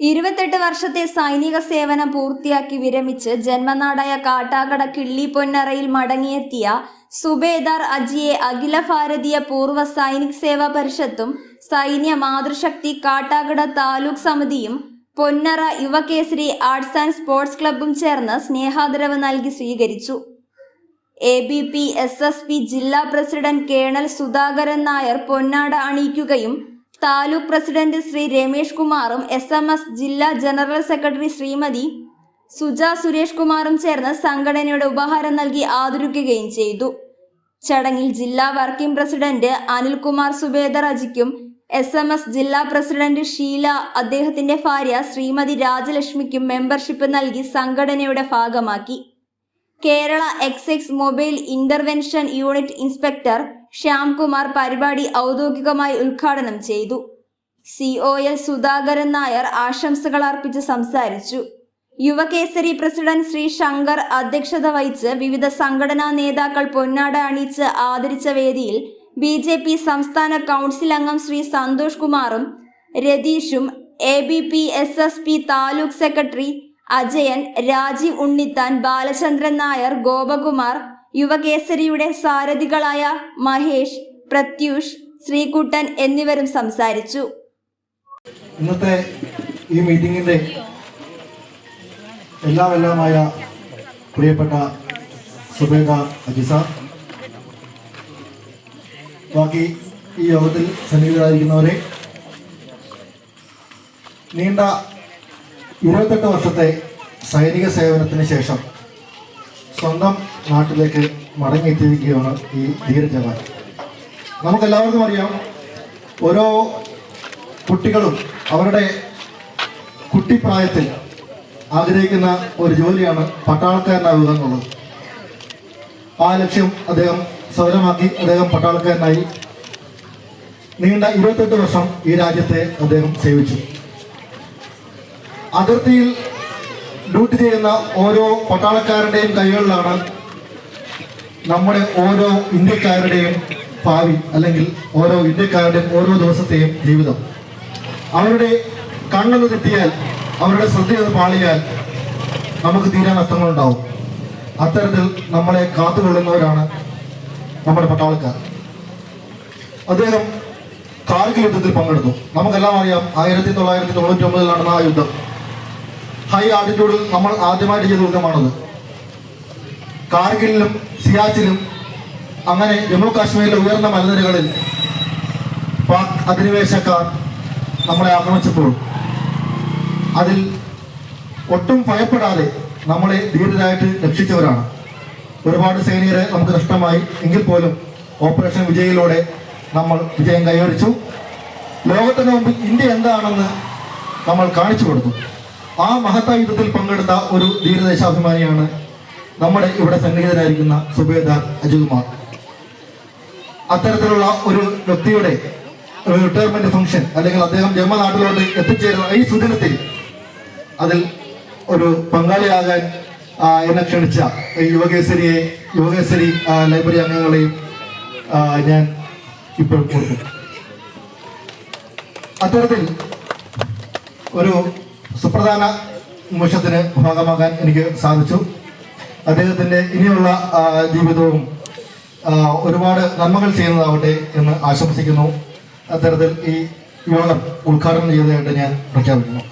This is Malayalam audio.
ഇരുപത്തെട്ട് വർഷത്തെ സൈനിക സേവനം പൂർത്തിയാക്കി വിരമിച്ച് ജന്മനാടായ കാട്ടാക്കട കിള്ളി പൊന്നറയിൽ മടങ്ങിയെത്തിയ സുബേദാർ അജിയെ അഖില ഭാരതീയ പൂർവ സൈനിക് സേവാ പരിഷത്തും സൈന്യ മാതൃശക്തി കാട്ടാക്കട താലൂക്ക് സമിതിയും Ponnara Yuvakesari arts and sports ക്ലബ്ബും ചേർന്ന് സ്നേഹാദരവ് നൽകി സ്വീകരിച്ചു. A B P S S P ജില്ലാ പ്രസിഡന്റ് കേണൽ സുധാകരൻ നായർ പൊന്നാട അണിയിക്കുകയും താലൂക്ക് പ്രസിഡന്റ് ശ്രീ രമേഷ് കുമാറും എസ് എം എസ് ജില്ലാ ജനറൽ സെക്രട്ടറി ശ്രീമതി സുജ സുരേഷ് കുമാറും ചേർന്ന് സംഘടനയുടെ ഉപഹാരം നൽകി ആദരിക്കുകയും ചെയ്തു. ചടങ്ങിൽ ജില്ലാ വർക്കിംഗ് പ്രസിഡന്റ് അനിൽകുമാർ സുബേദർ അജിക്കും എസ് എം എസ് ജില്ലാ പ്രസിഡന്റ് ഷീല അദ്ദേഹത്തിന്റെ ഭാര്യ ശ്രീമതി രാജലക്ഷ്മിക്കും മെമ്പർഷിപ്പ് നൽകി സംഘടനയുടെ ഭാഗമാക്കി. Kerala excise mobile intervention unit inspector Shyamkumar പരിപാടി ഔദ്യോഗികമായി ഉദ്ഘാടനം ചെയ്തു. C O L Sudhakaran Nair ആശംസകൾ അർപ്പിച്ച് സംസാരിച്ചു. യുവകേസരി പ്രസിഡന്റ് ശ്രീ ശങ്കർ അധ്യക്ഷത വഹിച്ച് വിവിധ സംഘടനാ നേതാക്കൾ പൊന്നാട അണിയിച്ച് ആദരിച്ച വേദിയിൽ ബി ജെ പി സംസ്ഥാന കൗൺസിൽ അംഗം ശ്രീ സന്തോഷ് കുമാറും രതീഷും A B P S S P taluk secretary Ajayan Rajeev Unnithan Balachandran Nair Gopakumar യുവകേസരിയുടെ സാരഥികളായ മഹേഷ് പ്രത്യൂഷ് ശ്രീകുട്ടൻ എന്നിവരും സംസാരിച്ചു. ഇന്നത്തെ ഈ മീറ്റിംഗിന്റെ എല്ലാം എല്ലാമായ പ്രിയപ്പെട്ട സുബേദ അജിസ ബാക്കി ഈ യോഗത്തിൽ സന്നിഹിതരായിരിക്കുന്നവരെ നീണ്ട ഇരുപത്തെട്ട് വർഷത്തെ സൈനിക സേവനത്തിന് ശേഷം സ്വന്തം നാട്ടിലേക്ക് മടങ്ങിയെത്തിയിരിക്കുകയാണ് ഈ ധീരജവാൻ. നമുക്കെല്ലാവർക്കും അറിയാം ഓരോ കുട്ടികളും അവരുടെ കുട്ടിപ്രായത്തിൽ ആഗ്രഹിക്കുന്ന ഒരു ജോലിയാണ് പട്ടാളക്കാരനാവുക എന്നുള്ളത് ആ ലക്ഷ്യം അദ്ദേഹം സഫലമാക്കി അദ്ദേഹം പട്ടാളക്കാരനായി. നീണ്ട ഇരുപത്തെട്ട് വർഷം ഈ രാജ്യത്തെ അദ്ദേഹം സേവിച്ചു. അതിർത്തിയിൽ ഡ്യൂട്ടി ചെയ്യുന്ന ഓരോ പട്ടാളക്കാരുടെയും കൈകളിലാണ് നമ്മുടെ ഓരോ ഇന്ത്യക്കാരുടെയും ഭാവി അല്ലെങ്കിൽ ഓരോ ഇന്ത്യക്കാരുടെയും ഓരോ ദിവസത്തെയും ജീവിതം. അവരുടെ കണ്ണെന്ന് തെറ്റിയാൽ അവരുടെ ശ്രദ്ധയെന്ന് പാളിയാൽ നമുക്ക് തീരാ നഷ്ടങ്ങളുണ്ടാവും. അത്തരത്തിൽ നമ്മളെ കാത്തുകൊള്ളുന്നവരാണ് നമ്മുടെ പട്ടാളക്കാർ. അദ്ദേഹം കാർഗിൽ യുദ്ധത്തിൽ പങ്കെടുത്തു. നമുക്കെല്ലാം അറിയാം ആയിരത്തി തൊള്ളായിരത്തി തൊണ്ണൂറ്റി ഒമ്പതിൽ നടന്ന ആ യുദ്ധം. ഹൈ ആൾട്ടിറ്റ്യൂഡിൽ നമ്മൾ ആദ്യമായിട്ട് ചെയ്ത യുദ്ധമാണത് കാർഗിലിലും സിയാച്ചിലും അങ്ങനെ ജമ്മു കാശ്മീരിലെ ഉയർന്ന മലനിരകളിൽ പാക് അധിനിവേശക്കാർ നമ്മളെ ആക്രമിച്ചപ്പോൾ അതിൽ ഒട്ടും ഭയപ്പെടാതെ നമ്മളെ ധീരരായിട്ട് രക്ഷിച്ചവരാണ്. ഒരുപാട് സൈനികരെ നമുക്ക് നഷ്ടമായി. എങ്കിൽ പോലും ഓപ്പറേഷൻ വിജയിലൂടെ നമ്മൾ വിജയം കൈവരിച്ചു. ലോകത്തിന് മുമ്പിൽ ഇന്ത്യ എന്താണെന്ന് നമ്മൾ കാണിച്ചു കൊടുത്തു. ആ മഹത്തായ യുദ്ധത്തിൽ പങ്കെടുത്ത ഒരു ധീരദേശാഭിമാനിയാണ് നമ്മുടെ ഇവിടെ സന്നിഹിതരായിരിക്കുന്ന സുബേദാർ അജികുമാർ അത്തരത്തിലുള്ള ഒരു വ്യക്തിയുടെ റിട്ടയർമെന്റ് ഫംഗ്ഷൻ അല്ലെങ്കിൽ അദ്ദേഹം ജന്മനാട്ടിലോട്ട് എത്തിച്ചേരുന്ന ഈ സുദിനത്തിൽ അതിൽ ഒരു പങ്കാളിയാകാൻ എന്നെ ക്ഷണിച്ച യുവകേസരിയെ യുവകേസരി ലൈബ്രറി അംഗങ്ങളെയും ഞാൻ ഇപ്പോൾ കൊടുക്കും. അത്തരത്തിൽ ഒരു സുപ്രധാന നിമിഷത്തിന് ഭാഗമാകാൻ എനിക്ക് സാധിച്ചു. അദ്ദേഹത്തിന്റെ ഇനിയുള്ള ജീവിതവും ഒരുപാട് നന്മകൾ ചെയ്യുന്നതാവട്ടെ എന്ന് ആശംസിക്കുന്നു. അത്തരത്തിൽ ഈ യോഗം ഉദ്ഘാടനം ചെയ്തതായിട്ട് ഞാൻ പ്രഖ്യാപിക്കുന്നു.